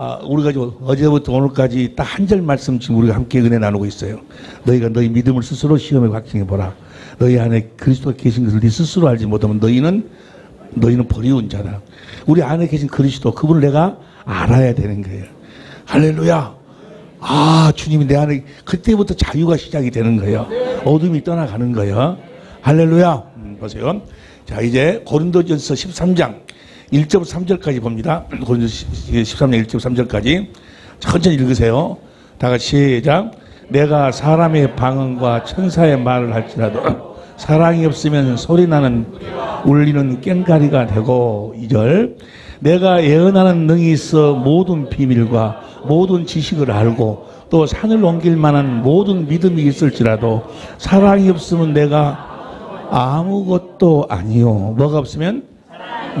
아, 우리가 어제부터 오늘까지 딱 한 절 말씀 지금 우리가 함께 은혜 나누고 있어요. 너희가 너희 믿음을 스스로 시험에 확증해 보라. 너희 안에 그리스도가 계신 것을 네 스스로 알지 못하면 너희는 너희는 버리운 자다. 우리 안에 계신 그리스도 그분을 내가 알아야 되는 거예요. 할렐루야. 아 주님이 내 안에 그때부터 자유가 시작이 되는 거예요. 어둠이 떠나가는 거예요. 할렐루야. 음, 보세요. 자 이제 고린도전서 13장 1절 3절까지 봅니다. 고린도서 13장 1절 3절까지 천천히 읽으세요. 다 같이 시작. 내가 사람의 방언과 천사의 말을 할지라도 사랑이 없으면 소리나는 울리는 깽가리가 되고 2절 내가 예언하는 능이 있어 모든 비밀과 모든 지식을 알고 또 산을 옮길 만한 모든 믿음이 있을지라도 사랑이 없으면 내가 아무것도 아니요. 뭐가 없으면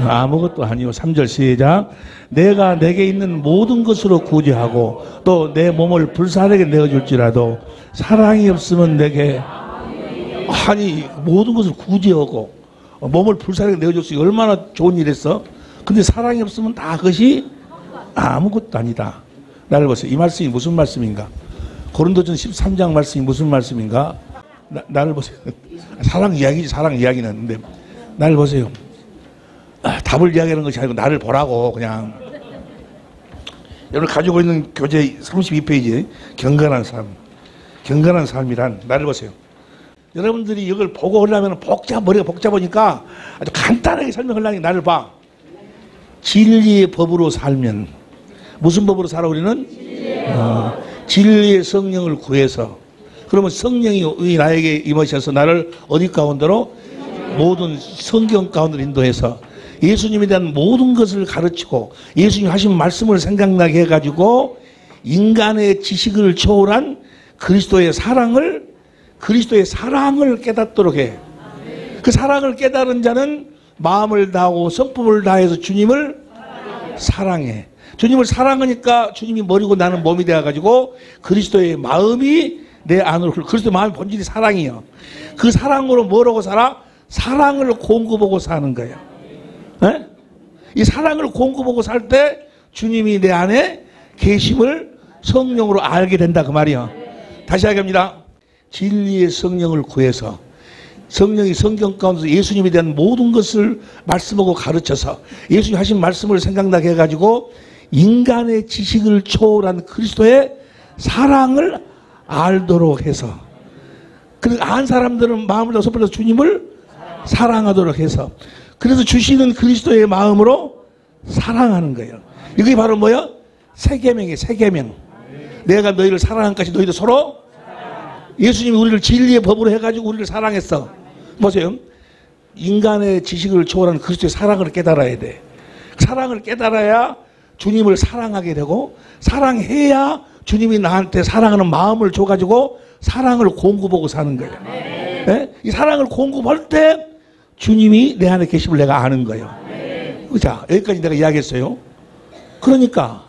아무것도 아니요. 3절 시작. 내가 내게 있는 모든 것으로 구제하고 또 내 몸을 불사르게 내어줄지라도 사랑이 없으면 내게 아니 모든 것을 구제하고 몸을 불사르게 내어줬으니 얼마나 좋은 일했어. 근데 사랑이 없으면 다 그것이 아무것도 아니다. 나를 보세요. 이 말씀이 무슨 말씀인가? 고린도전 13장 말씀이 무슨 말씀인가? 나, 나를 보세요. 사랑 이야기지, 사랑 이야기는. 근데 나를 보세요. 아, 답을 이야기하는 것이 아니고 나를 보라고 그냥. 여러분 가지고 있는 교재 32페이지 경건한 삶. 경건한 삶이란 나를 보세요. 여러분들이 이걸 보고 하려면 복잡, 머리가 복잡하니까 아주 간단하게 설명하려니 나를 봐. 진리의 법으로 살면 무슨 법으로 살아 우리는? 어, 진리의 성령을 구해서 그러면 성령이 나에게 임하셔서 나를 어디 가운데로 모든 성경 가운데로 인도해서 예수님에 대한 모든 것을 가르치고 예수님 하신 말씀을 생각나게 해가지고 인간의 지식을 초월한 그리스도의 사랑을 그리스도의 사랑을 깨닫도록 해. 그 사랑을 깨달은 자는 마음을 다하고 성품을 다해서 주님을 사랑해. 주님을 사랑하니까 주님이 머리고 나는 몸이 되어가지고 그리스도의 마음이 내 안으로 그리스도 마음의 본질이 사랑이요. 그 사랑으로 뭐라고 살아? 사랑을 공급하고 사는 거예요. 에? 이 사랑을 공급하고 살 때 주님이 내 안에 계심을 성령으로 알게 된다 그 말이요. 다시 하겠습니다. 진리의 성령을 구해서 성령이 성경 가운데서 예수님에 대한 모든 것을 말씀하고 가르쳐서 예수님 하신 말씀을 생각나게 해가지고 인간의 지식을 초월한 그리스도의 사랑을 알도록 해서 그안 사람들은 마음을 다섯 번서 주님을 사랑하도록 해서 그래서 주시는 그리스도의 마음으로 사랑하는 거예요. 이게 바로 뭐야? 세계명이에요. 세계명. 내가 너희를 사랑한 것이 너희도 서로 예수님이 우리를 진리의 법으로 해가지고 우리를 사랑했어. 보세요. 인간의 지식을 초월한 그리스도의 사랑을 깨달아야 돼. 사랑을 깨달아야 주님을 사랑하게 되고 사랑해야 주님이 나한테 사랑하는 마음을 줘가지고 사랑을 공급하고 사는 거예요. 네? 이 사랑을 공급할 때 주님이 내 안에 계심을 내가 아는 거예요. 자 여기까지 내가 이야기했어요. 그러니까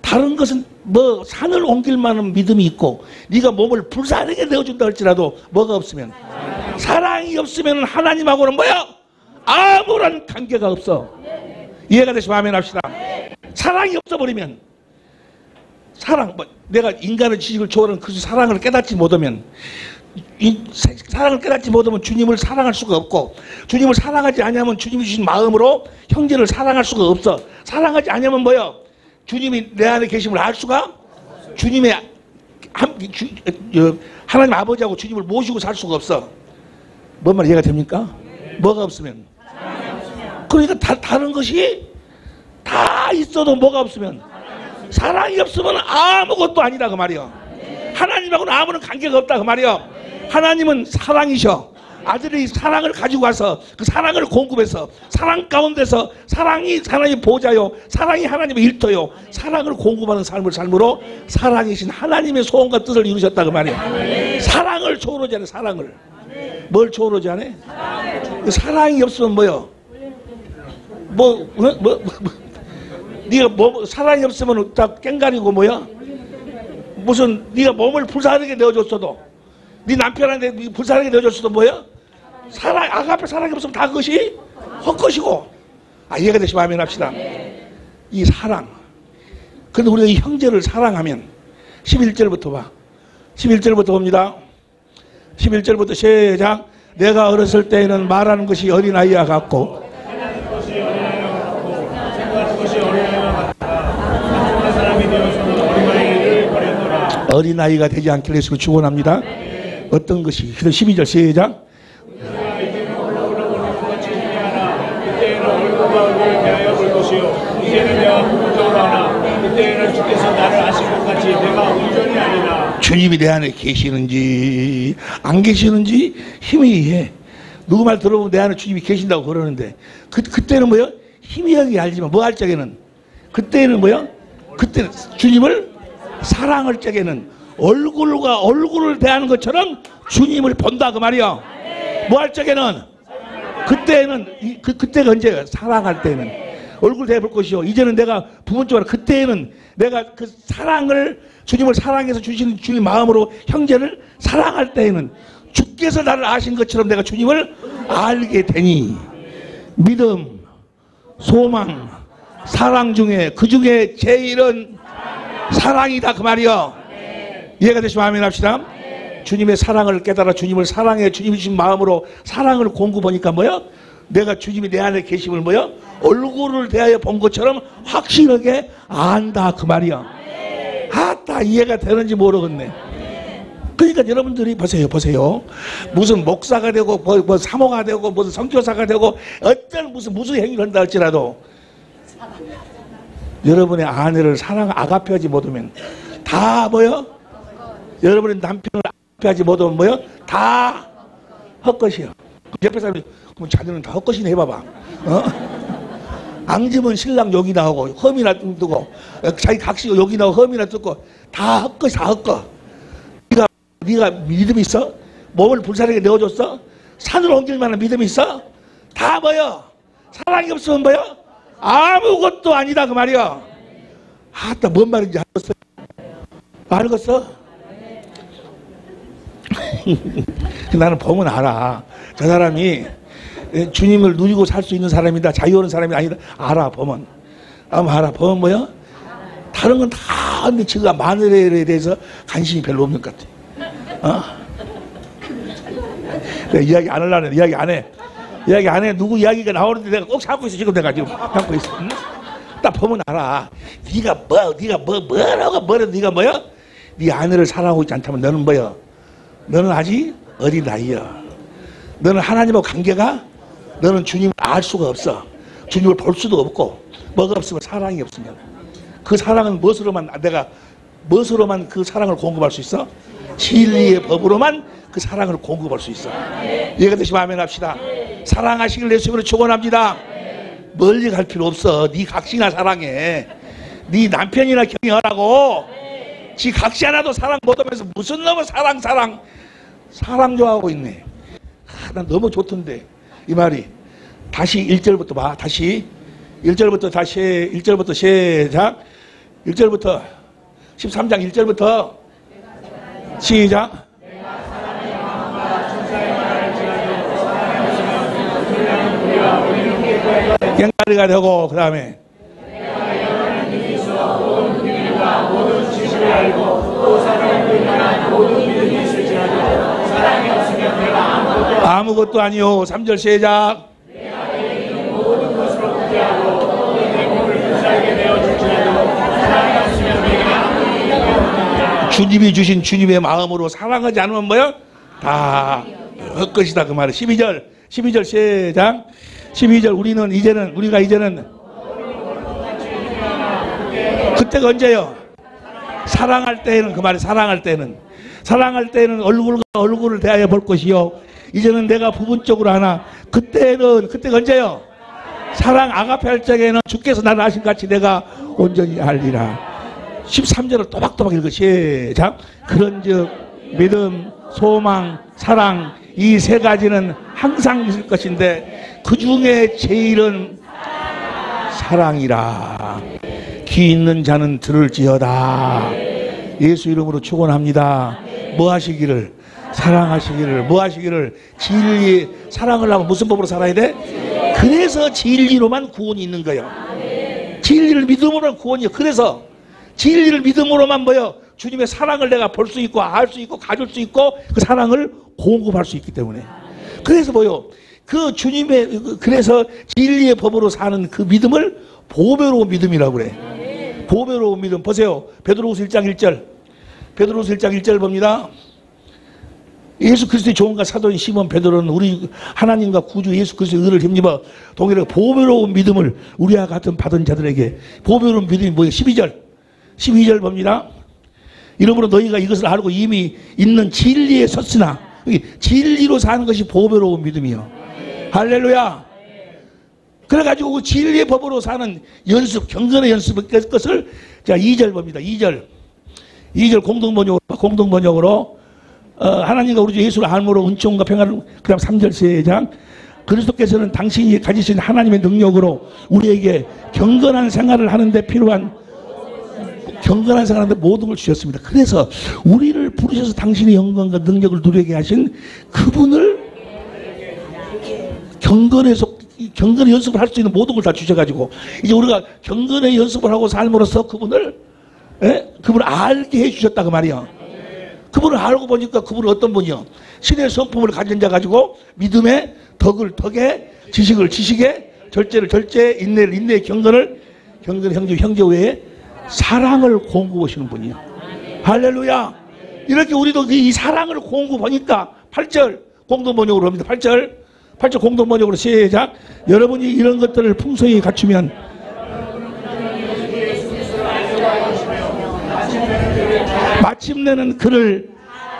다른 것은 뭐 산을 옮길 만한 믿음이 있고 네가 몸을 불사르게 내어준다 할지라도 뭐가 없으면 사랑이 없으면 하나님하고는 뭐야? 아무런 관계가 없어. 이해가 되시면 아멘 합시다. 사랑이 없어버리면 사랑, 뭐 내가 인간의 지식을 초월하는 그 사랑을 깨닫지 못하면 이 사랑을 깨닫지 못하면 주님을 사랑할 수가 없고 주님을 사랑하지 않으면 주님이 주신 마음으로 형제를 사랑할 수가 없어. 사랑하지 않으면 뭐요? 주님이 내 안에 계심을 알 수가 주님의 한, 주, 하나님 아버지하고 주님을 모시고 살 수가 없어. 뭔 말 이해가 됩니까? 뭐가 없으면. 그러니까 다, 다른 것이 다 있어도 뭐가 없으면 사랑이 없으면 아무것도 아니다 그 말이요. 하나님하고는 아무런 관계가 없다 그 말이요. 하나님은 사랑이셔. 아들이 사랑을 가지고 와서 그 사랑을 공급해서 사랑 가운데서 사랑이 하나님 보좌요 사랑이 하나님의 일터요 사랑을 공급하는 삶을 삶으로 사랑이신 하나님의 소원과 뜻을 이루셨다 그 말이야 사랑을 초월하지 않아 사랑을 뭘 초월하지 않아 그 사랑이 없으면 뭐요 뭐, 뭐, 뭐, 뭐 네가 뭐 사랑이 없으면 다 깽가리고 뭐야 무슨 네가 몸을 불사르게 내어줬어도 네 남편한테 불사르게 내어줬어도 뭐야 사랑, 아가페 사랑이 없으면 다 그것이 헛것이고. 아, 이해가 되시면 아멘 합시다. 이 사랑. 근데 우리가 이 형제를 사랑하면 11절부터 봐. 11절부터 봅니다. 11절부터 시작. 내가 어렸을 때에는 말하는 것이 어린아이와 같고 어린아이가 되지 않기를 예수를 축원합니다. 어떤 것이 12절 시작. 주님이 내 안에 계시는지 안 계시는지 희미해. 누구 말 들어보면 내 안에 주님이 계신다고 그러는데 그, 그때는 뭐요? 희미하게 알지만 뭐 할 적에는 그때는 뭐요? 그때는 주님을 사랑할 적에는 얼굴과 얼굴을 대하는 것처럼 주님을 본다 그 말이야. 뭐할 적에는 그때는 이- 그 그때가 언제야? 사랑할 때는 얼굴 대볼 것이요. 이제는 내가 부모적으로 그때는 내가 그 사랑을 주님을 사랑해서 주신 주님 마음으로 형제를 사랑할 때에는 주께서 나를 아신 것처럼 내가 주님을 알게 되니 믿음, 소망, 사랑 중에 그 중에 제일은 사랑이다 그 말이요. 이해가 되시면 아멘 합시다. 주님의 사랑을 깨달아 주님을 사랑해 주님이 주신 마음으로 사랑을 공부 보니까 뭐요? 내가 주님이 내 안에 계심을 뭐요? 얼굴을 대하여 본 것처럼 확실하게 안다 그 말이야. 아따 이해가 되는지 모르겠네. 그러니까 여러분들이 보세요, 보세요. 무슨 목사가 되고 뭐, 뭐 사모가 되고 무슨 선교사가 되고 어떤 무슨 무슨 행위를 한다 할지라도 여러분의 아내를 사랑 아가페하지 못하면 다 뭐요? 여러분의 남편을 아가페하지 못하면 뭐요? 다 헛것이요. 옆에 사람이 그럼 자네는 다 헛것이네 해봐봐. 어? 앙지면 신랑 여기 나오고 험이나 뜨고 자기 각시가 여기 나오고 험이나 뜯고 다 헛것이 다 헛것. 네가 네가 믿음 있어? 몸을 불사르게 내어줬어? 산을 옮길 만한 믿음 있어? 다 뭐요? 사랑이 없으면 뭐요? 아무것도 아니다 그 말이야. 아따 뭔 말인지 알겠어? 알겠어? 나는 보면 알아. 저 사람이 주님을 누리고 살 수 있는 사람이다. 자유로운 사람이 아니다. 알아 보면. 아마 알아 보면 뭐야? 다른 건 다 근데 지가 마늘에 대해서 관심이 별로 없는 것 같아. 어? 이야기 안 하려는 이야기 안 해. 이야기 안 해. 누구 이야기가 나오는데 내가 꼭 잡고 있어. 지금 내가 지금 잡고 있어. 응? 딱 보면 알아. 네가 뭐, 네가 뭐, 뭐라고 뭐라 네가 뭐야? 네 아내를 사랑하고 있지 않다면 너는 뭐야? 너는 아직 어린 나이야. 너는 하나님하고 관계가 너는 주님을 알 수가 없어. 주님을 볼 수도 없고 뭐가 없으면 사랑이 없으면 그 사랑은 무엇으로만 내가 무엇으로만 그 사랑을 공급할 수 있어? 진리의 법으로만 그 사랑을 공급할 수 있어. 이해가 되시면 아멘 합시다. 사랑하시길 예수님으로 축원합니다. 멀리 갈 필요 없어. 네 각시나 사랑해. 네 남편이나 경영하라고. 지 각시 하나도 사랑 못하면서 무슨 놈의 사랑 사랑 사랑 좋아하고 있네. 아, 난 너무 좋던데 이 말이 다시 1절부터 봐. 다시 1절부터 다시 1절부터 시작. 1절부터 13장 1절부터 시작. 갱가리가 되고 그 다음에. 아무것도 아니요 3절 시작. 주님이 주신 주님의 마음으로 사랑하지 않으면 뭐야? 다 헛것이다. 그 말이야 12절. 12절 시작 12절 우리는 이제는 우리가 이제는 그때가 언제요? 사랑할 때에는 그 말이 사랑할 때는. 사랑할 때는 얼굴과 얼굴을 대하여 볼 것이요. 이제는 내가 부분적으로 하나. 그때는 그때가 언제요? 사랑 아가페 할 적에는 주께서 나를 아신 같이 내가 온전히 알리라. 13절을 또박또박 읽어. 시작. 그런즉 믿음 소망 사랑 이 세 가지는 항상 있을 것인데 그 중에 제일은 사랑이라. 귀 있는 자는 들을지어다. 예수 이름으로 축원합니다. 뭐 하시기를? 사랑하시기를. 뭐 하시기를? 진리 사랑을 하면 무슨 법으로 살아야 돼? 그래서 진리로만 구원이 있는 거예요. 진리를 믿음으로만 구원이요. 그래서 진리를 믿음으로만 뭐요? 주님의 사랑을 내가 볼 수 있고 알 수 있고 가질 수 있고 그 사랑을 공급할 수 있기 때문에. 그래서 뭐요? 그 주님의 그래서 진리의 법으로 사는 그 믿음을 보배로운 믿음이라고 그래. 보배로운 믿음 보세요. 베드로후서 1장 1절. 베드로후서 1장 1절 봅니다. 예수 그리스도의 종과 사도인 시몬 베드로는 우리 하나님과 구주 예수 그리스도의 의를 힘입어 동일하게 보배로운 믿음을 우리와 같은 받은 자들에게 보배로운 믿음이 뭐예요? 12절. 12절 봅니다. 이러므로 너희가 이것을 알고 이미 있는 진리에 섰으나 진리로 사는 것이 보배로운 믿음이요. 할렐루야. 그래가지고 그 진리의 법으로 사는 연습, 경건의 연습 것을 자 2절 봅니다. 2절. 2절 공동번역으로 공동번역으로 어, 하나님과 우리 주 예수를 알므로 은총과 평안을 그다음 3절 세장 그리스도께서는 당신이 가지신 하나님의 능력으로 우리에게 경건한 생활을 하는데 필요한 경건한 생활하는데 모든 걸 주셨습니다. 그래서 우리를 부르셔서 당신의 영광과 능력을 누리게 하신 그분을 경건에서 경건의 연습을 할 수 있는 모든 걸 다 주셔가지고 이제 우리가 경건의 연습을 하고 삶으로써 그분을 예? 그분을 알게 해주셨다 그 말이야. 그분을 알고 보니까 그분은 어떤 분이요? 신의 성품을 가진 자 가지고 믿음의 덕을 덕에 지식을 지식에 절제를 절제 인내를 인내의 경건을 경건 형제 형제 외에 사랑을 공급하시는 분이요. 할렐루야. 이렇게 우리도 이 사랑을 공급하니까 8절 공동번역으로 합니다. 8절 8절 공동번역으로 시작. 여러분이 이런 것들을 풍성히 갖추면 마침내는 그를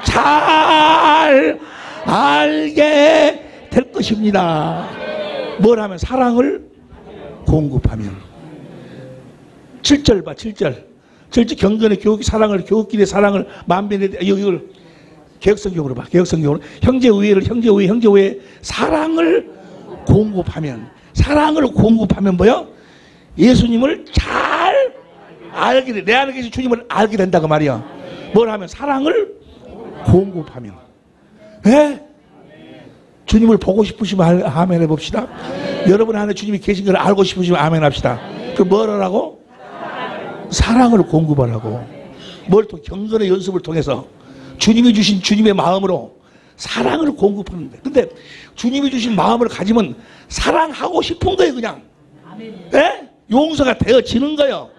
잘 알게 될 것입니다. 뭘 하면 사랑을 공급하면 7절 봐 7절 7절 경건의 교육 사랑을 교육길의 사랑을 만변에 이걸 개혁성경으로 봐 개혁성경으로 형제 우애를 형제 우애 형제 우애 사랑을 공급하면 사랑을 공급하면 뭐야 예수님을 잘 알게 돼. 내 안에 계신 주님을 알게 된다고 말이야. 뭘 하면 사랑을 공급하면. 예? 주님을 보고 싶으시면 아멘 해봅시다. 여러분 안에 주님이 계신 걸 알고 싶으시면 아멘 합시다. 그 뭐라고? 사랑을 공급하라고. 뭘 또 경건의 연습을 통해서 주님이 주신 주님의 마음으로 사랑을 공급하는데. 근데 주님이 주신 마음을 가지면 사랑하고 싶은 거예요, 그냥. 예? 용서가 되어지는 거예요.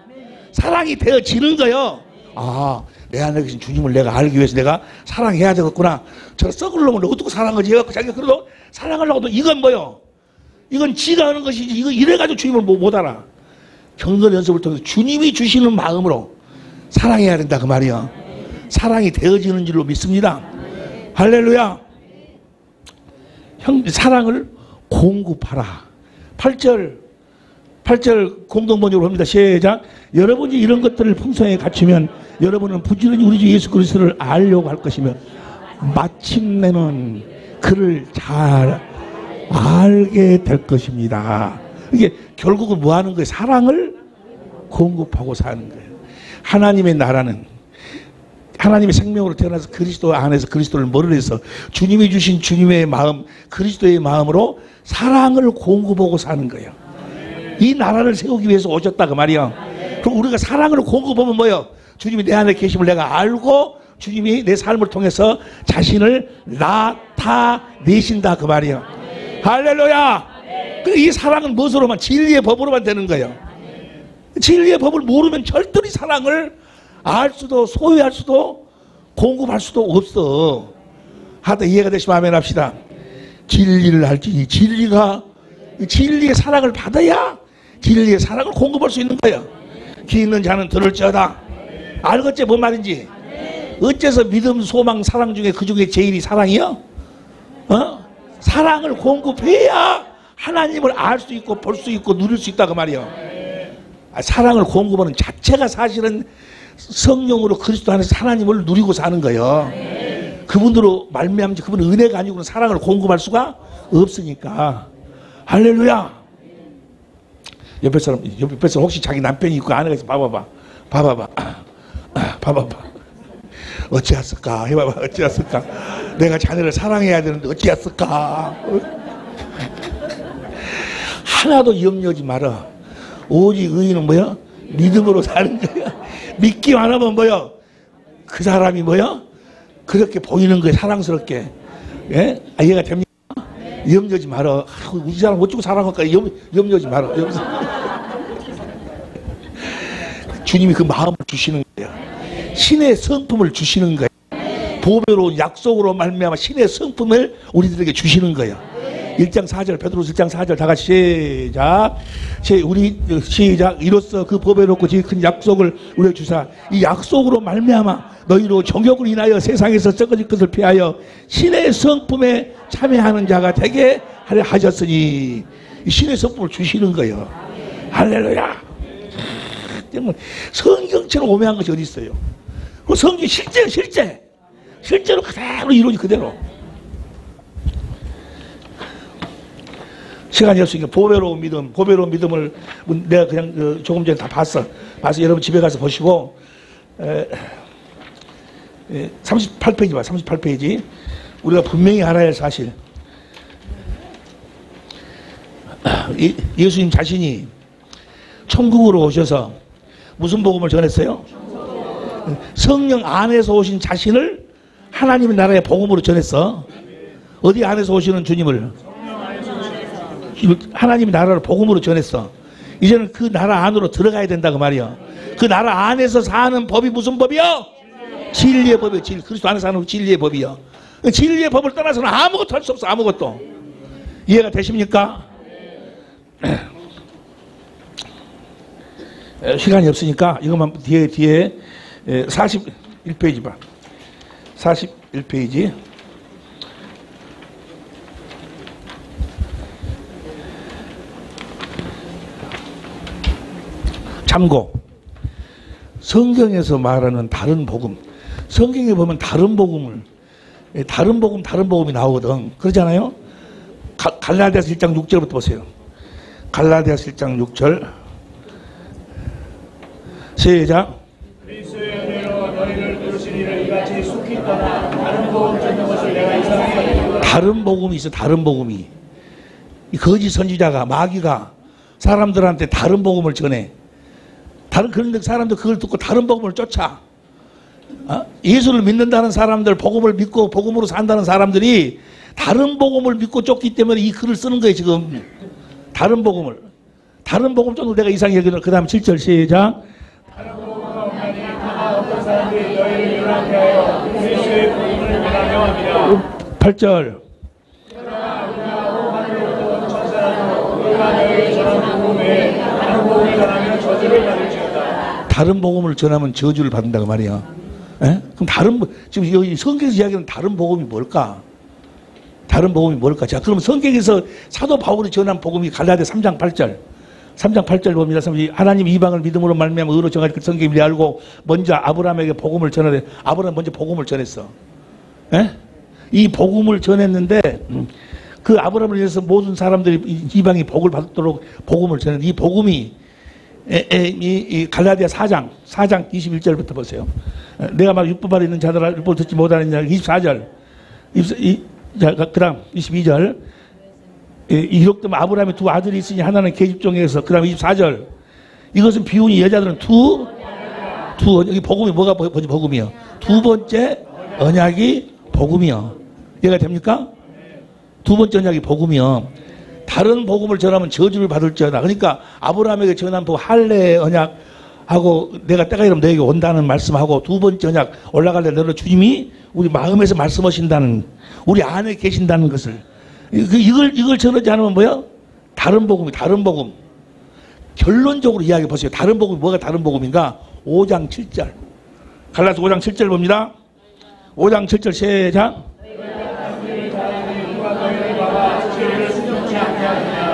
사랑이 되어지는 거예요. 아, 내 안에 계신 주님을 내가 알기 위해서 내가 사랑해야 되겠구나. 저 썩을 놈을 어떻게 사랑하지? 해갖고 자기가 그래도 사랑하려고도 이건 뭐요? 이건 지가 하는 것이지. 이거 이래가지고 주님을 못, 못 알아. 경건 연습을 통해서 주님이 주시는 마음으로 사랑해야 된다. 그 말이야. 사랑이 되어지는 줄로 믿습니다. 할렐루야. 형, 사랑을 공급하라. 8절 8절 공동번역으로 합니다. 시작. 여러분이 이런 것들을 풍성하게 갖추면 여러분은 부지런히 우리 주 예수 그리스도를 알려고 할 것이며 마침내는 그를 잘 알게 될 것입니다. 이게 결국은 뭐 하는 거예요? 사랑을 공급하고 사는 거예요. 하나님의 나라는 하나님의 생명으로 태어나서 그리스도 안에서 그리스도를 머리에서 주님이 주신 주님의 마음, 그리스도의 마음으로 사랑을 공급하고 사는 거예요. 이 나라를 세우기 위해서 오셨다 그 말이야. 그럼 우리가 사랑을 공급하면 뭐요? 주님이 내 안에 계심을 내가 알고 주님이 내 삶을 통해서 자신을 나타내신다 그 말이야. 할렐루야. 그이 사랑은 무엇으로만 진리의 법으로만 되는 거예요. 진리의 법을 모르면 절대로 이 사랑을 알 수도 소유할 수도 공급할 수도 없어. 하다 이해가 되시면 아멘 합시다. 진리를 알지. 진리가 진리의 사랑을 받아야 진리의 사랑을 공급할 수 있는 거예요. 귀 있는 자는 들을지어다. 알겠지? 뭔 말인지? 어째서 믿음, 소망, 사랑 중에 그 중에 제일이 사랑이요? 어? 사랑을 공급해야 하나님을 알 수 있고 볼 수 있고 누릴 수 있다 그 말이요. 아, 사랑을 공급하는 자체가 사실은 성령으로 그리스도 안에서 하나님을 누리고 사는 거예요. 그분으로 말미암지 그분 은혜가 아니고는 사랑을 공급할 수가 없으니까. 할렐루야. 옆에 사람, 옆에 사람 혹시 자기 남편이 있고 아내가 있어 봐봐봐. 봐봐봐. 봐봐봐. 어찌했을까? 해봐봐. 어찌했을까? 내가 자네를 사랑해야 되는데 어찌했을까? 하나도 염려하지 마라. 오직 의인은 뭐야? 믿음으로 사는 거야. 믿기만 하면 뭐요? 그 사람이 뭐요? 그렇게 보이는 거예요. 사랑스럽게. 예? 아, 이해가 됩니까? 염려지 마라. 아, 우리 사람 어쩌고 사랑할까? 염, 염려지 마라. 염... 주님이 그 마음을 주시는 거예요. 신의 성품을 주시는 거예요. 보배로 약속으로 말미암아 신의 성품을 우리들에게 주시는 거예요. 1장 4절 베드로서 1장 4절 다 같이 시작. 시- 우리 시작. 이로써 그 법에 놓고 지금 큰 약속을 우리에게 주사. 이 약속으로 말미암아 너희로 정욕을 인하여 세상에서 썩어질 것을 피하여 신의 성품에 참여하는 자가 되게 하셨으니 이 신의 성품을 주시는 거예요. 할렐루야. 성경처럼 오묘한 것이 어디 있어요? 그 성경 실제 실제. 실제로 그대로 이루어지 그대로 시간이 없으니까 보배로운 믿음, 보배로운 믿음을 내가 그냥 그 조금 전에 다 봤어. 봐서 여러분 집에 가서 보시고 에, 에, 38페이지 봐, 38페이지. 우리가 분명히 알아야 할 사실. 이- 예수님 자신이 천국으로 오셔서 무슨 복음을 전했어요? 성령 안에서 오신 자신을 하나님의 나라의 복음으로 전했어. 어디 안에서 오시는 주님을? 하나님의 나라를 복음으로 전했어. 이제는 그 나라 안으로 들어가야 된다 그 말이야. 그 나라 안에서 사는 법이 무슨 법이요? 진리의 법이요. 진 그리스도 안에서 사는 진리의 법이요. 그 진리의 법을 떠나서는 아무것도 할 수 없어. 아무것도. 이해가 되십니까? 에, 시간이 없으니까 이것만 뒤에 뒤에 41페이지 봐. 41페이지. 참고 성경에서 말하는 다른 복음 성경에 보면 다른 복음을 예, 다른 복음 다른 복음이 나오거든. 그러잖아요? 가- 갈라디아서 1장 6절부터 보세요. 갈라디아서 1장 6절. 시작. 다른 복음 복음이 있어 다른 복음이. 이 거짓 선지자가 마귀가 사람들한테 다른 복음을 전해 다른 그런데 사람들 그걸 듣고 다른 복음을 쫓아. 어? 예수를 믿는다는 사람들 복음을 믿고 복음으로 산다는 사람들이 다른 복음을 믿고 쫓기 때문에 이 글을 쓰는 거예요 지금. 다른 복음을. 다른 복음 쫓는 내가 이상하게 여기는 그 다음 7절 시작. 어떤 사람들이 너희를 연합해 하여 그리스도의 복음을 변하려 합니다. 8절 다른 복음을 전하면 저주를 받는다고 말이야. 예? 그럼 다른 복- 지금 여기 성경에서 이야기하는 다른 복음이 뭘까? 다른 복음이 뭘까? 자, 그럼 성경에서 사도 바울이 전한 복음이 갈라디아 3장 8절. 3장 8절 봅니다. 하나님 이방을 믿음으로 말미암아 의로 정하지 그 성경이 알고 먼저 아브라함에게 복음을 전하되 아브라함 먼저 복음을 전했어. 예? 이 복음을 전했는데 음, 그 아브라함을 위해서 모든 사람들이 이- 이방이 복을 받도록 복음을 전했는데 이 복음이 에, 에, 이, 이 갈라디아 4장 4장 21절부터 보세요. 에, 내가 막 율법 아래 있는 자들아 율법을 듣지 못하는 자 24절. 이, 자, 그다음 22절. 예, 이렇게 아브라함의 두 아들이 있으니 하나는 계집종에서 그다음 24절. 이것은 비운이 여자들은 두, 두 언- 여기 복음이 뭐가 보- 보- 복음이요? 두 번째 언약이 복음이요. 이해가 됩니까? 두 번째 언약이 복음이요. 다른 복음을 전하면 저주를 받을지어다. 그러니까 아브라함에게 전한 복 할례 언약 하고 내가 때가 이르면 너에게 온다는 말씀하고 두 번째 언약 올라갈래 너는 주님이 우리 마음에서 말씀하신다는 우리 안에 계신다는 것을 이- 그- 이걸 이걸 전하지 않으면 뭐야? 다른 복음이 다른 복음. 결론적으로 이야기해 보세요. 다른 복음이 뭐가 다른 복음인가? 5장 7절. 갈라서 5장 7절 봅니다. 5장 7절 시작.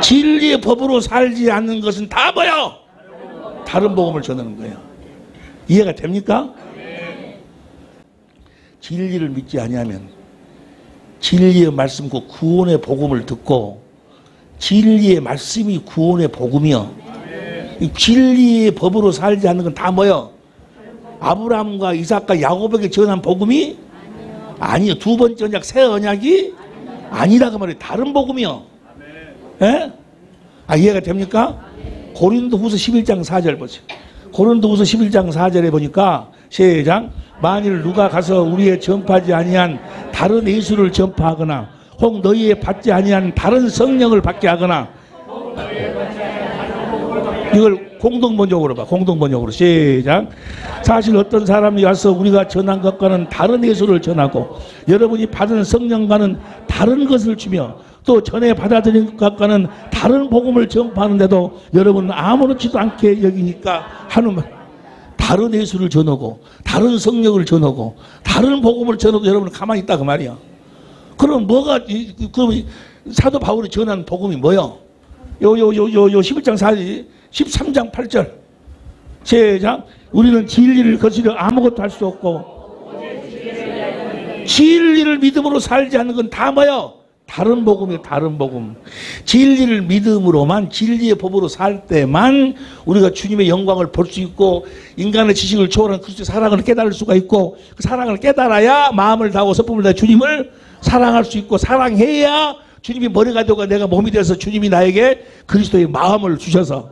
진리의 법으로 살지 않는 것은 다 뭐요? 다른 복음을 전하는 거예요. 이해가 됩니까? 진리를 믿지 아니하면 진리의 말씀 그 구원의 복음을 듣고 진리의 말씀이 구원의 복음이요. 이 진리의 법으로 살지 않는 건 다 뭐요? 아브라함과 이삭과 야곱에게 전한 복음이 아니요. 두 번째 언약 새 언약이 아니라 그 말이에요. 다른 복음이요. 예? 아, 이해가 됩니까? 고린도 후서 11장 4절 보세요. 고린도 후서 11장 4절에 보니까 시장 만일 누가 가서 우리의 전파하지 아니한 다른 예수를 전파하거나 혹 너희의 받지 아니한 다른 성령을 받게 하거나 이걸 공동번역으로 봐. 공동번역으로 시작. 사실 어떤 사람이 와서 우리가 전한 것과는 다른 예수를 전하고 여러분이 받은 성령과는 다른 것을 주며 또 전에 받아들인 것과는 다른 복음을 전파하는데도 여러분은 아무렇지도 않게 여기니까 하는 말. 다른 예수를 전하고 다른 성령을 전하고 다른 복음을 전하고 여러분은 가만히 있다 그 말이야. 그럼 뭐가 이- 그럼 이 사도 바울이 전한 복음이 뭐요? 요요 요 요 요 11장 4 13장 8절 시작 우리는 진리를 거스려 아무것도 할 수 없고 진리를 믿음으로 살지 않는 건 다 뭐요? 다른 복음이에요 다른 복음 진리를 믿음으로만 진리의 법으로 살 때만 우리가 주님의 영광을 볼 수 있고 인간의 지식을 초월한 그리스도의 사랑을 깨달을 수가 있고 그 사랑을 깨달아야 마음을 다하고 성품을 다해 주님을 사랑할 수 있고 사랑해야 주님이 머리가 되고 내가 몸이 돼서 주님이 나에게 그리스도의 마음을 주셔서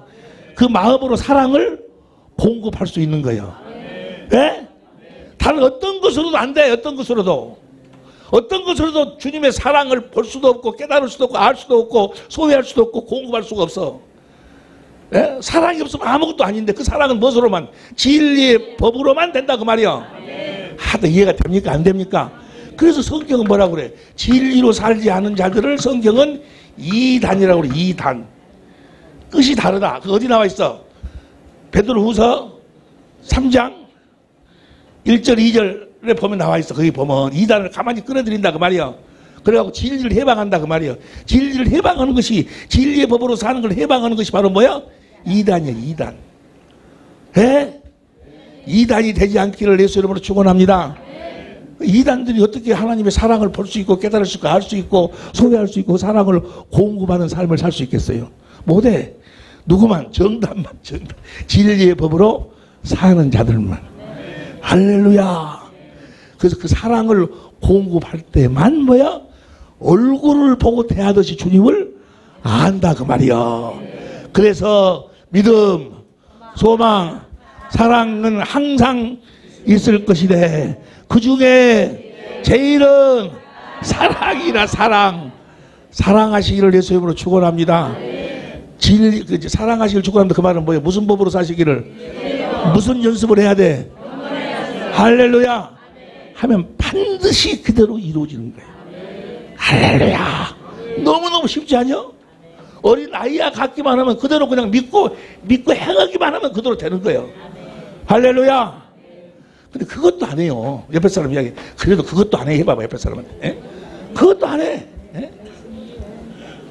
그 마음으로 사랑을 공급할 수 있는 거예요. 예? 다른 어떤 것으로도 안 돼. 어떤 것으로도. 어떤 것으로도 주님의 사랑을 볼 수도 없고 깨달을 수도 없고 알 수도 없고 소유할 수도 없고 공급할 수가 없어. 예? 사랑이 없으면 아무것도 아닌데 그 사랑은 무엇으로만 진리의 법으로만 된다 그 말이야. 하도 이해가 됩니까 안 됩니까? 그래서 성경은 뭐라고 그래? 진리로 살지 않은 자들을 성경은 이단이라고 그래. 이단. 끝이 다르다. 그 어디 나와 있어? 베드로후서 3장 1절 2절 에 보면 나와 있어. 거기 보면 이단을 가만히 끌어들인다 그 말이야. 그래갖고 진리를 해방한다 그 말이야. 진리를 해방하는 것이 진리의 법으로 사는 걸 해방하는 것이 바로 뭐야? 이단이야. 이단. 에? 이단이 되지 않기를 예수 이름으로 축원합니다. 이단들이 어떻게 하나님의 사랑을 볼 수 있고 깨달을 수 있고 알 수 있고 소유할 수 있고 사랑을 공급하는 삶을 살 수 있겠어요? 못해. 누구만 정답만 정답. 진리의 법으로 사는 자들만. 할렐루야. 그래서 그 사랑을 공급할 때만 뭐야? 얼굴을 보고 대하듯이 주님을 안다 그 말이야. 그래서 믿음, 소망, 사랑은 항상 있을 것이래. 그 중에 제일은 사랑이라 사랑. 사랑하시기를 예수 이름으로 축원합니다. 진리 그 사랑하시기를 축원합니다. 그 말은 뭐예요? 무슨 법으로 사시기를? 무슨 연습을 해야 돼? 할렐루야. 하면 반드시 그대로 이루어지는 거예요. 할렐루야. 너무너무 쉽지 않냐? 어린 아이야 갖기만 하면 그대로 그냥 믿고 믿고 행하기만 하면 그대로 되는 거예요. 할렐루야. 근데 그것도 안 해요. 옆에 사람 이야기. 그래도 그것도 안 해. 해봐봐 옆에 사람한테. 예? 그것도 안 해. 예?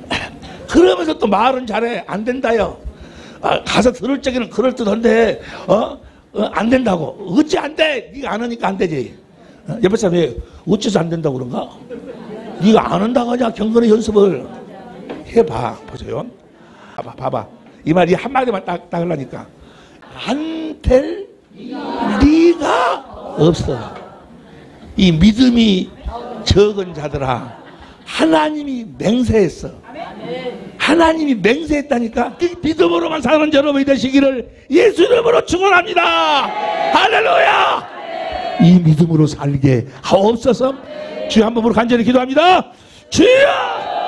그러면서 또 말은 잘해. 안 된다요. 아, 가서 들을 적에는 그럴 듯한데 어? 어, 안 된다고. 어찌 안 돼? 네가 안 하니까 안 되지. 어? 옆에 사람이 어째서 안 된다고 그런가? 네가 안 한다고 하냐 경건의 연습을 해봐 보세요. 봐봐 봐봐 이 말이 한 마디만 딱 딱으려니까 안될 리가 없어. 이 믿음이 적은 자들아 하나님이 맹세했어. 하나님이 맹세했다니까 그 믿음으로만 사는 여러분이 되시기를 예수 이름으로 축원합니다. 할렐루야. 이 믿음으로 살게 하옵소서. 주여 한 번으로 간절히 기도합니다. 주여.